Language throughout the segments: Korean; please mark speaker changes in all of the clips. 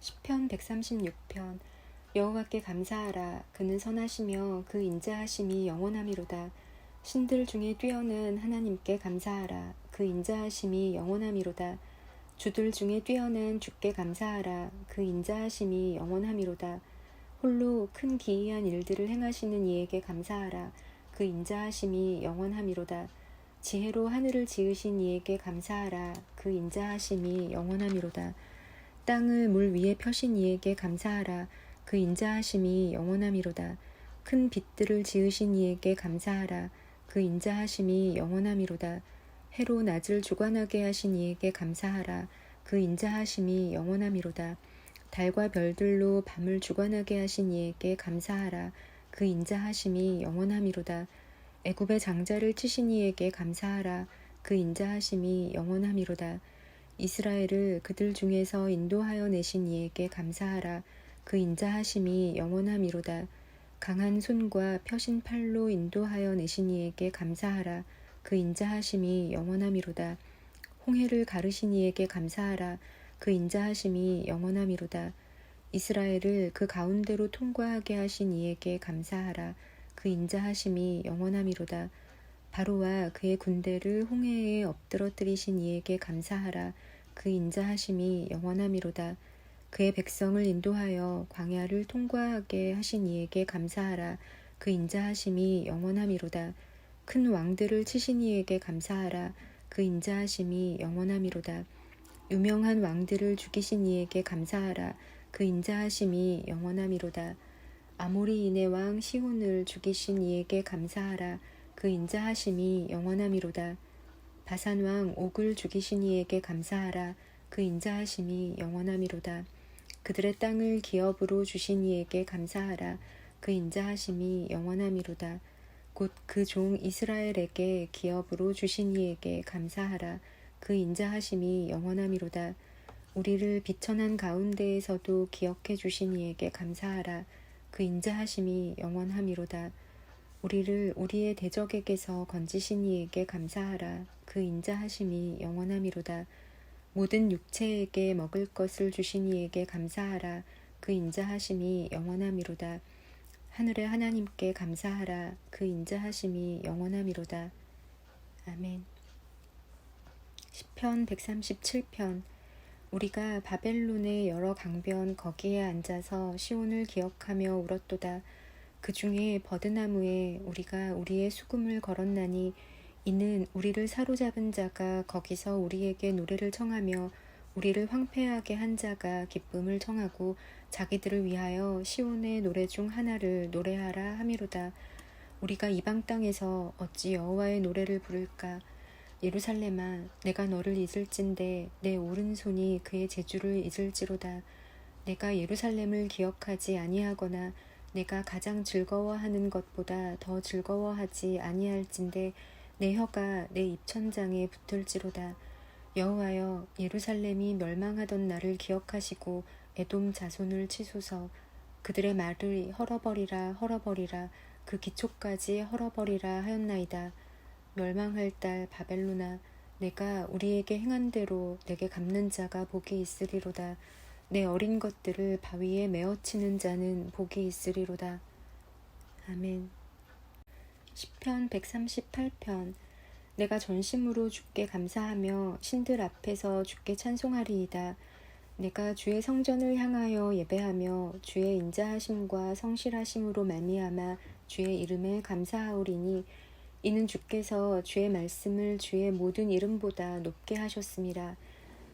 Speaker 1: 시편 136편. 여호와께 감사하라. 그는 선하시며 그 인자하심이 영원함이로다. 신들 중에 뛰어난 하나님께 감사하라. 그 인자하심이 영원함이로다. 주들 중에 뛰어난 주께 감사하라. 그 인자하심이 영원함이로다. 홀로 큰 기이한 일들을 행하시는 이에게 감사하라. 그 인자하심이 영원함이로다. 지혜로 하늘을 지으신 이에게 감사하라. 그 인자하심이 영원함이로다 땅을 물 위에 펴신 이에게 감사하라. 그 인자하심이 영원함이로다. 큰 빛들을 지으신 이에게 감사하라. 그 인자하심이 영원함이로다. 해로 낮을 주관하게 하신 이에게 감사하라. 그 인자하심이 영원함이로다. 달과 별들로 밤을 주관하게 하신 이에게 감사하라. 그 인자하심이 영원함이로다. 애굽의 장자를 치신 이에게 감사하라. 그 인자하심이 영원함이로다 이스라엘을 그들 중에서 인도하여 내신 이에게 감사하라. 그 인자하심이 영원함이로다. 강한 손과 펴신 팔로 인도하여 내신 이에게 감사하라. 그 인자하심이 영원함이로다. 홍해를 가르신 이에게 감사하라. 그 인자하심이 영원함이로다. 이스라엘을 그 가운데로 통과하게 하신 이에게 감사하라. 그 인자하심이 영원함이로다. 바로와 그의 군대를 홍해에 엎드러뜨리신 이에게 감사하라 그 인자하심이 영원함이로다. 그의 백성을 인도하여 광야를 통과하게 하신 이에게 감사하라. 그 인자하심이 영원함이로다. 큰 왕들을 치신 이에게 감사하라. 그 인자하심이 영원함이로다. 유명한 왕들을 죽이신 이에게 감사하라. 그 인자하심이 영원함이로다. 아모리인의 왕 시온을 죽이신 이에게 감사하라. 그 인자하심이 영원함이로다 바산 왕 옥을 죽이신 이에게 감사하라. 그 인자하심이 영원함이로다. 그들의 땅을 기업으로 주신 이에게 감사하라. 그 인자하심이 영원함이로다. 곧 그 종 이스라엘에게 기업으로 주신 이에게 감사하라. 그 인자하심이 영원함이로다. 우리를 비천한 가운데에서도 기억해 주신 이에게 감사하라. 그 인자하심이 영원함이로다 우리를 우리의 대적에게서 건지신 이에게 감사하라. 그 인자하심이 영원함이로다. 모든 육체에게 먹을 것을 주신 이에게 감사하라. 그 인자하심이 영원함이로다. 하늘의 하나님께 감사하라. 그 인자하심이 영원함이로다. 아멘. 시편 137편. 우리가 바벨론의 여러 강변 거기에 앉아서 시온을 기억하며 울었도다 그 중에 버드나무에 우리가 우리의 수금을 걸었나니 이는 우리를 사로잡은 자가 거기서 우리에게 노래를 청하며 우리를 황폐하게 한 자가 기쁨을 청하고 자기들을 위하여 시온의 노래 중 하나를 노래하라 함이로다. 우리가 이방 땅에서 어찌 여호와의 노래를 부를까? 예루살렘아, 내가 너를 잊을진데 내 오른손이 그의 제주를 잊을지로다. 내가 예루살렘을 기억하지 아니하거나 내가 가장 즐거워하는 것보다 더 즐거워하지 아니할진데 내 혀가 내 입천장에 붙을지로다. 여호와여 예루살렘이 멸망하던 날을 기억하시고 에돔 자손을 치소서 그들의 말을 헐어버리라 헐어버리라 그 기초까지 헐어버리라 하였나이다. 멸망할 딸 바벨로나 내가 우리에게 행한 대로 내게 갚는 자가 복이 있으리로다. 내 어린 것들을 바위에 메어치는 자는 복이 있으리로다. 아멘. 시편 138편 내가 전심으로 주께 감사하며 신들 앞에서 주께 찬송하리이다. 내가 주의 성전을 향하여 예배하며 주의 인자하심과 성실하심으로 말미암아 주의 이름에 감사하오리니 이는 주께서 주의 말씀을 주의 모든 이름보다 높게 하셨습니다.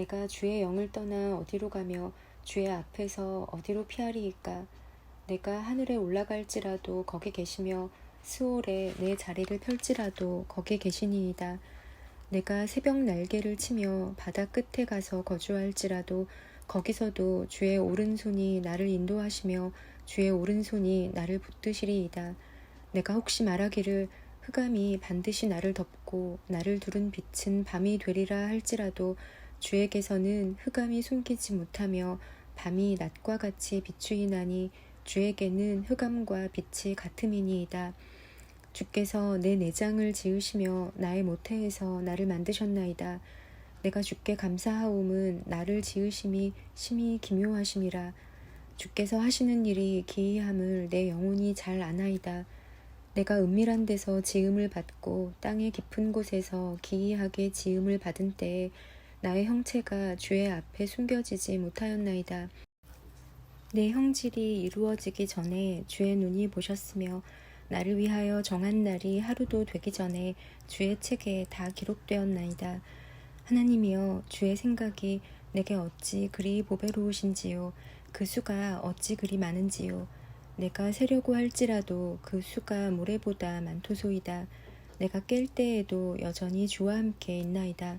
Speaker 1: 내가 주의 영을 떠나 어디로 가며 주의 앞에서 어디로 피하리이까? 내가 하늘에 올라갈지라도 거기 계시며 스올에 내 자리를 펼지라도 거기 계시니이다. 내가 새벽 날개를 치며 바다 끝에 가서 거주할지라도 거기서도 주의 오른손이 나를 인도하시며 주의 오른손이 나를 붙드시리이다. 내가 혹시 말하기를 흑암이 반드시 나를 덮고 나를 두른 빛은 밤이 되리라 할지라도 주에게서는 흑암이 숨기지 못하며 밤이 낮과 같이 비추이나니 주에게는 흑암과 빛이 같음이니이다. 주께서 내 내장을 지으시며 나의 모태에서 나를 만드셨나이다. 내가 주께 감사하옴은 나를 지으심이 심히 기묘하심이라. 주께서 하시는 일이 기이함을 내 영혼이 잘 아나이다. 내가 은밀한 데서 지음을 받고 땅의 깊은 곳에서 기이하게 지음을 받은 때에 나의 형체가 주의 앞에 숨겨지지 못하였나이다. 내 형질이 이루어지기 전에 주의 눈이 보셨으며 나를 위하여 정한 날이 하루도 되기 전에 주의 책에 다 기록되었나이다. 하나님이여 주의 생각이 내게 어찌 그리 보배로우신지요 그 수가 어찌 그리 많은지요 내가 세려고 할지라도 그 수가 모래보다 많도소이다 내가 깰 때에도 여전히 주와 함께 있나이다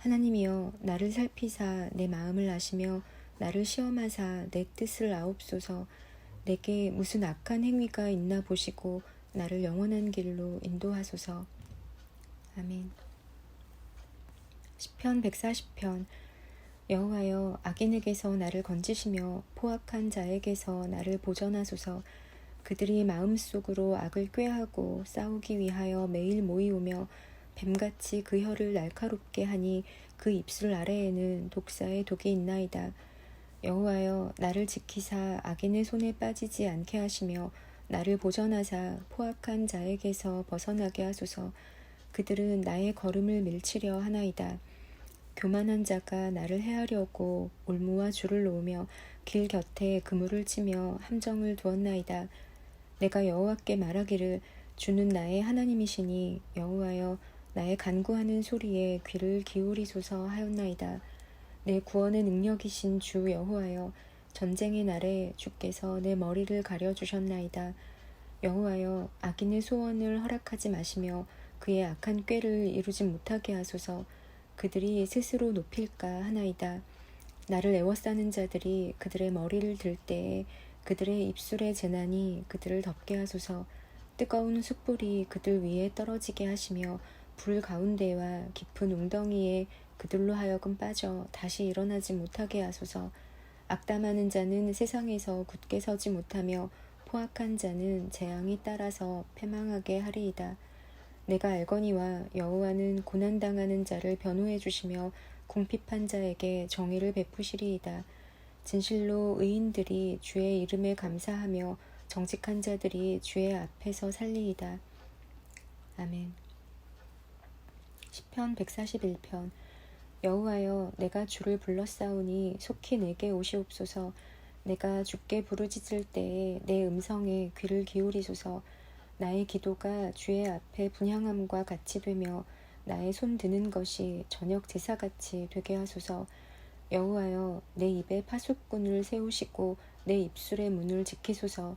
Speaker 1: 하나님이여 나를 살피사 내 마음을 아시며 나를 시험하사 내 뜻을 아옵소서 내게 무슨 악한 행위가 있나 보시고 나를 영원한 길로 인도하소서. 아멘. 시편 140편 여호와여 악인에게서 나를 건지시며 포악한 자에게서 나를 보전하소서. 그들이 마음속으로 악을 꾀하고 싸우기 위하여 매일 모이오며 뱀같이 그 혀를 날카롭게 하니 그 입술 아래에는 독사의 독이 있나이다. 여호와여 나를 지키사 악인의 손에 빠지지 않게 하시며 나를 보전하사 포악한 자에게서 벗어나게 하소서. 그들은 나의 걸음을 밀치려 하나이다. 교만한 자가 나를 해하려고 올무와 줄을 놓으며 길 곁에 그물을 치며 함정을 두었나이다. 내가 여호와께 말하기를 주는 나의 하나님이시니 여호와여 나의 간구하는 소리에 귀를 기울이소서 하였나이다. 내 구원의 능력이신 주 여호와여 전쟁의 날에 주께서 내 머리를 가려 주셨나이다. 여호와여 악인의 소원을 허락하지 마시며 그의 악한 꾀를 이루지 못하게 하소서. 그들이 스스로 높일까 하나이다. 나를 애워싸는 자들이 그들의 머리를 들 때에 그들의 입술의 재난이 그들을 덮게 하소서. 뜨거운 숯불이 그들 위에 떨어지게 하시며 불 가운데와 깊은 웅덩이에 그들로 하여금 빠져 다시 일어나지 못하게 하소서. 악담하는 자는 세상에서 굳게 서지 못하며 포악한 자는 재앙이 따라서 패망하게 하리이다. 내가 알거니와 여호와는 고난당하는 자를 변호해 주시며 궁핍한 자에게 정의를 베푸시리이다. 진실로 의인들이 주의 이름에 감사하며 정직한 자들이 주의 앞에서 살리이다. 아멘. 시편 141편. 여호와여 내가 주를 불렀사오니 속히 내게 오시옵소서. 내가 주께 부르짖을 때에 내 음성에 귀를 기울이소서. 나의 기도가 주의 앞에 분향함과 같이 되며 나의 손 드는 것이 저녁 제사같이 되게 하소서. 여호와여 내 입에 파수꾼을 세우시고 내 입술의 문을 지키소서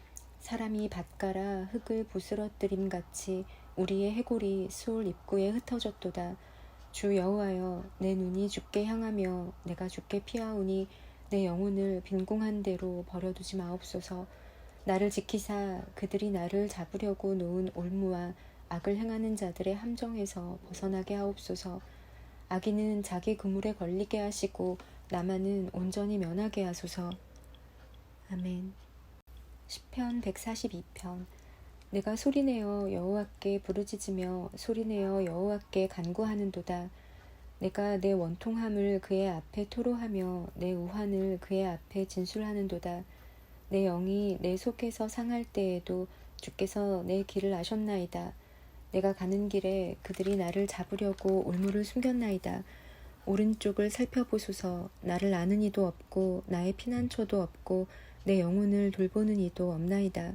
Speaker 1: 사람이 밭가라 흙을 부스러뜨림 같이 우리의 해골이 수올 입구에 흩어졌도다. 주 여호와여 내 눈이 주께 향하며 내가 주께 피하오니 내 영혼을 빈궁한 대로 버려두지 마옵소서. 나를 지키사 그들이 나를 잡으려고 놓은 올무와 악을 행하는 자들의 함정에서 벗어나게 하옵소서. 악인은 자기 그물에 걸리게 하시고 나만은 온전히 면하게 하소서. 아멘. 시편 142편 내가 소리내어 여호와께 부르짖으며 소리내어 여호와께 간구하는도다. 내가 내 원통함을 그의 앞에 토로하며 내 우환을 그의 앞에 진술하는도다. 내 영이 내 속에서 상할 때에도 주께서 내 길을 아셨나이다. 내가 가는 길에 그들이 나를 잡으려고 올무를 숨겼나이다. 오른쪽을 살펴보소서 나를 아는 이도 없고 나의 피난처도 없고 내 영혼을 돌보는 이도 없나이다.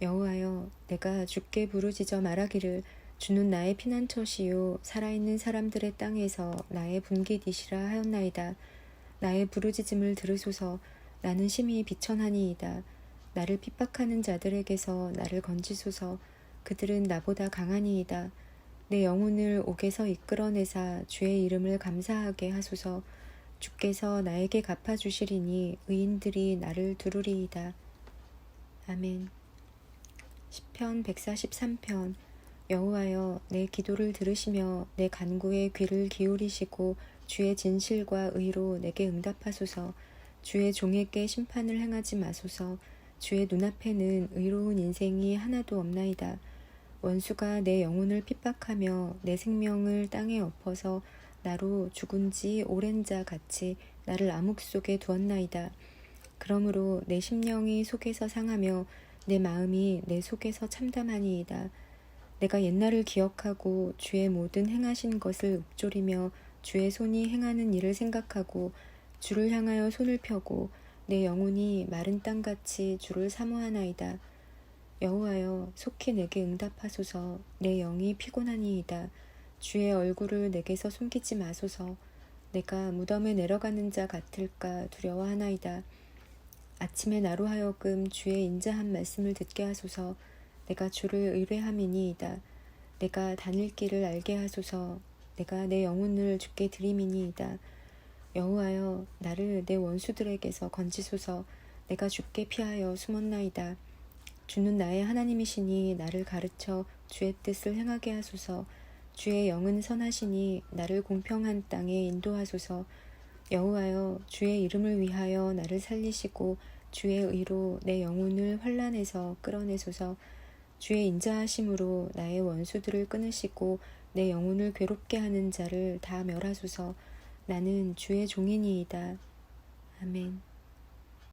Speaker 1: 여호와여 내가 주께 부르짖어 말하기를 주는 나의 피난처시요 살아있는 사람들의 땅에서 나의 분깃이시라 하였나이다. 나의 부르짖음을 들으소서 나는 심히 비천하니이다. 나를 핍박하는 자들에게서 나를 건지소서 그들은 나보다 강하니이다. 내 영혼을 옥에서 이끌어내사 주의 이름을 감사하게 하소서 주께서 나에게 갚아주시리니 의인들이 나를 두루리이다. 아멘. 시편 143편 여호와여 내 기도를 들으시며 내 간구에 귀를 기울이시고 주의 진실과 의로 내게 응답하소서 주의 종에게 심판을 행하지 마소서 주의 눈앞에는 의로운 인생이 하나도 없나이다 원수가 내 영혼을 핍박하며 내 생명을 땅에 엎어서 나로 죽은 지 오랜 자 같이 나를 암흑 속에 두었나이다. 그러므로 내 심령이 속에서 상하며 내 마음이 내 속에서 참담하니이다. 내가 옛날을 기억하고 주의 모든 행하신 것을 읊조리며 주의 손이 행하는 일을 생각하고 주를 향하여 손을 펴고 내 영혼이 마른 땅같이 주를 사모하나이다. 여호와여 속히 내게 응답하소서 내 영이 피곤하니이다. 주의 얼굴을 내게서 숨기지 마소서. 내가 무덤에 내려가는 자 같을까 두려워하나이다. 아침에 나로 하여금 주의 인자한 말씀을 듣게 하소서. 내가 주를 의뢰함이니이다. 내가 다닐 길을 알게 하소서. 내가 내 영혼을 주께 드림이니이다. 여호와여 나를 내 원수들에게서 건지소서. 내가 주께 피하여 숨었나이다. 주는 나의 하나님이시니 나를 가르쳐 주의 뜻을 행하게 하소서. 주의 영은 선하시니 나를 공평한 땅에 인도하소서. 여호와여 주의 이름을 위하여 나를 살리시고 주의 의로 내 영혼을 환란에서 끌어내소서. 주의 인자하심으로 나의 원수들을 끊으시고 내 영혼을 괴롭게 하는 자를 다 멸하소서. 나는 주의 종이니이다. 아멘.